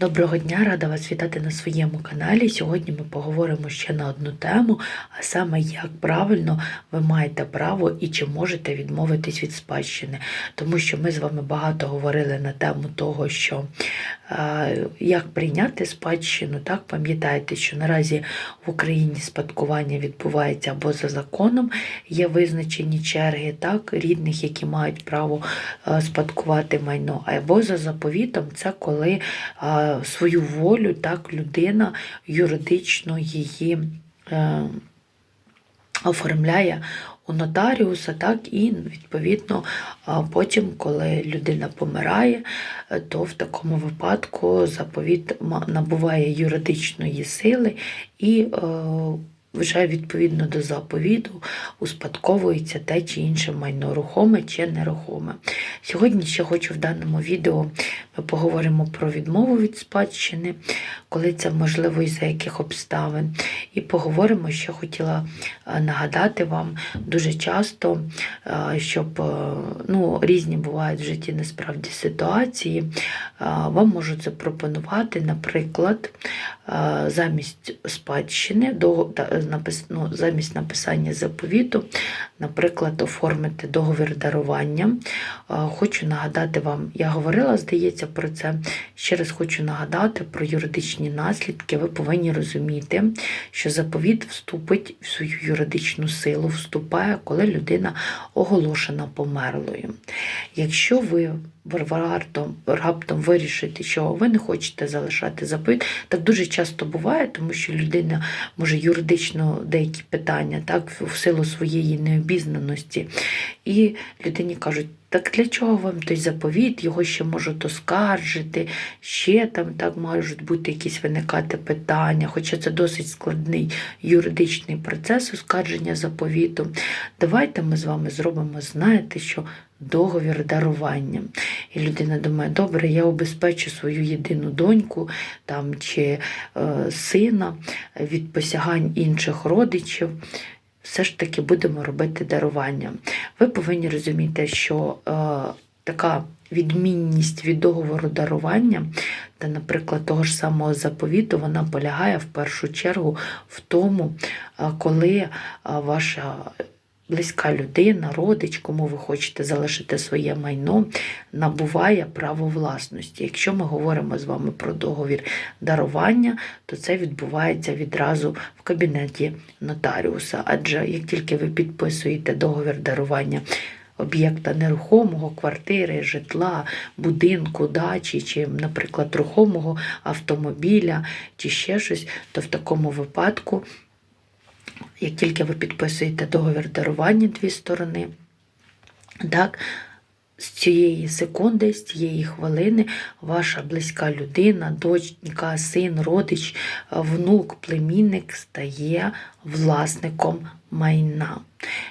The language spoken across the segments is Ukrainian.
Доброго дня, рада вас вітати на своєму каналі. Сьогодні ми поговоримо ще на одну тему, а саме як правильно ви маєте право і чи можете відмовитись від спадщини. Тому що ми з вами багато говорили на тему того, що е, як прийняти спадщину, так пам'ятаєте, що наразі в Україні спадкування відбувається або за законом, є визначені черги, так, рідних, які мають право е, спадкувати майно, або за заповітом, це коли е, свою волю так людина юридично її е, оформляє у нотаріуса, так і відповідно потім, коли людина помирає, е, то в такому випадку заповіт набуває юридичної сили і е, вже відповідно до заповіту успадковується те чи інше майно рухоме чи нерухоме. Сьогодні ще хочу в даному відео ми поговоримо про відмову від спадщини, коли це можливо і за яких обставин. І поговоримо, що хотіла е, нагадати вам дуже часто, е, щоб е, ну, різні бувають в житті насправді ситуації. Вам можуть запропонувати, наприклад, замість спадщини, ну, замість написання заповіту, наприклад, оформити договір дарування. Хочу нагадати вам, я говорила, здається, про це. Ще раз хочу нагадати про юридичні наслідки. Ви повинні розуміти, що заповіт вступить в свою юридичну силу, вступає, коли людина оголошена померлою. Якщо ви раптом, раптом вирішити, що ви не хочете залишати заповіт, так дуже часто буває, тому що людина може юридично деякі питання, так, в силу своєї необізнаності, і людині кажуть, так для чого вам той заповіт, його ще можуть оскаржити, ще там так можуть бути якісь виникати питання, хоча це досить складний юридичний процес оскарження заповіту. Давайте ми з вами зробимо, знаєте, що договір дарування. І людина думає, добре, я обезпечу свою єдину доньку там, чи е, сина від посягань інших родичів. Все ж таки будемо робити дарування. Ви повинні розуміти, що е, така відмінність від договору дарування та, наприклад, того ж самого заповіту, вона полягає в першу чергу в тому, е, коли е, ваша близька людина, родич, кому ви хочете залишити своє майно, набуває право власності. Якщо ми говоримо з вами про договір дарування, то це відбувається відразу в кабінеті нотаріуса. Адже як тільки ви підписуєте договір дарування, Об'єкта нерухомого, квартири, житла, будинку, дачі, чи, наприклад, рухомого автомобіля, чи ще щось, то в такому випадку як тільки ви підписуєте договір дарування дві сторони, так, з цієї секунди, з цієї хвилини ваша близька людина, дочка, син, родич, внук, племінник стає власником майна.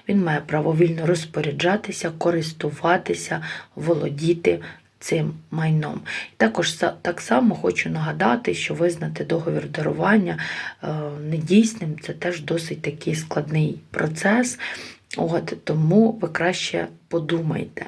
Він має право вільно розпоряджатися, користуватися, володіти цим майном. Також так само хочу нагадати, що визнати договір дарування е, недійсним це теж досить такий складний процес. От, тому ви краще подумайте,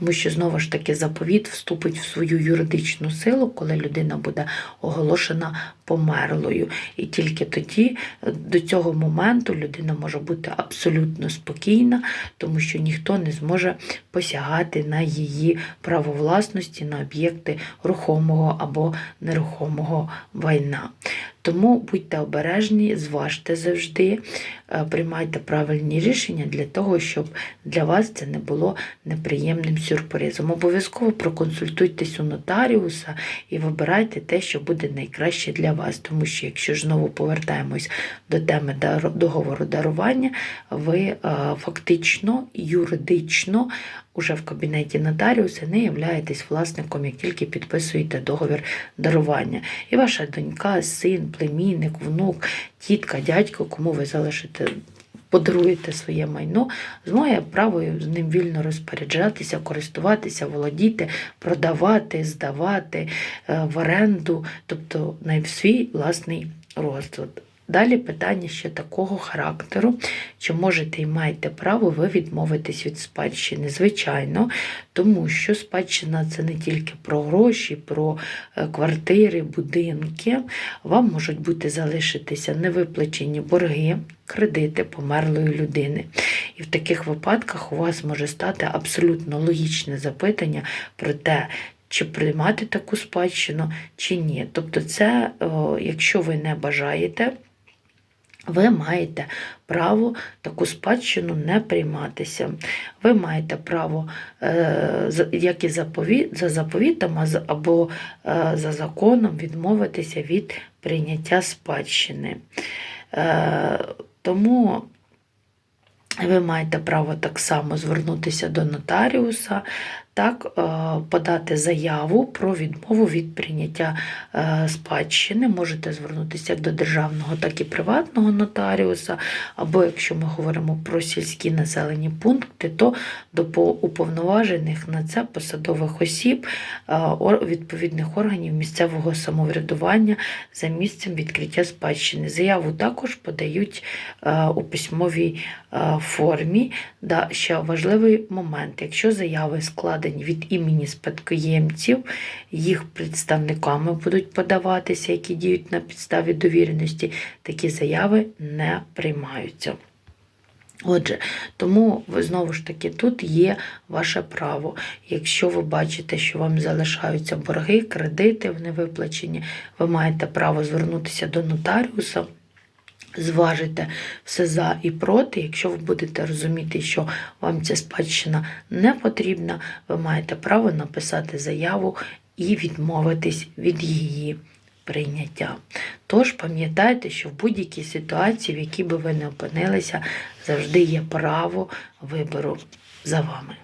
тому що знову ж таки заповіт вступить в свою юридичну силу, коли людина буде оголошена померлою. І тільки тоді до цього моменту людина може бути абсолютно спокійна, тому що ніхто не зможе посягати на її право власності на об'єкти рухомого або нерухомого майна. Тому будьте обережні, зважте завжди, е, приймайте правильні рішення для того, щоб для вас це не було неприємним сюрпризом. Обов'язково проконсультуйтесь у нотаріуса і вибирайте те, що буде найкраще для вас. Тому що, якщо ж знову повертаємось до теми договору дарування, ви е, фактично юридично уже в кабінеті нотаріуса не являєтесь власником, як тільки підписуєте договір дарування. І ваша донька, син, племінник, внук, тітка, дядько, кому ви залишите. Подаруєте своє майно, змає право з ним вільно розпоряджатися, користуватися, володіти, продавати, здавати е, в оренду, тобто на свій власний розсуд. Далі питання ще такого характеру, чи можете і маєте право ви відмовитись від спадщини? Звичайно, тому що спадщина це не тільки про гроші, про е, квартири, будинки. Вам можуть бути залишитися невиплачені борги, кредити померлої людини. І в таких випадках у вас може стати абсолютно логічне запитання про те, чи приймати таку спадщину, чи ні. Тобто, це, якщо ви не бажаєте, ви маєте право таку спадщину не прийматися. Ви маєте право, е, як і за заповітом або е, за законом відмовитися від прийняття спадщини. Е, Тому ви маєте право так само звернутися до нотаріуса, так, е, подати заяву про відмову від прийняття е, спадщини. Можете звернутися як до державного, так і приватного нотаріуса, або якщо ми говоримо про сільські населені пункти, то до уповноважених на це посадових осіб е, відповідних органів місцевого самоврядування за місцем відкриття спадщини. Заяву також подають у письмовій формі. Ще важливий момент, якщо заяви складені від імені спадкоємців, їх представниками будуть подаватися, які діють на підставі довіреності, такі заяви не приймаються. Отже, тому знову ж таки тут є ваше право. Якщо ви бачите, що вам залишаються борги, кредити в невиплачені, ви маєте право звернутися до нотаріуса. Зважите все за і проти. Якщо ви будете розуміти, що вам ця спадщина не потрібна, ви маєте право написати заяву і відмовитись від її прийняття. Тож пам'ятайте, що в будь-якій ситуації, в якій би ви не опинилися, завжди є право вибору за вами.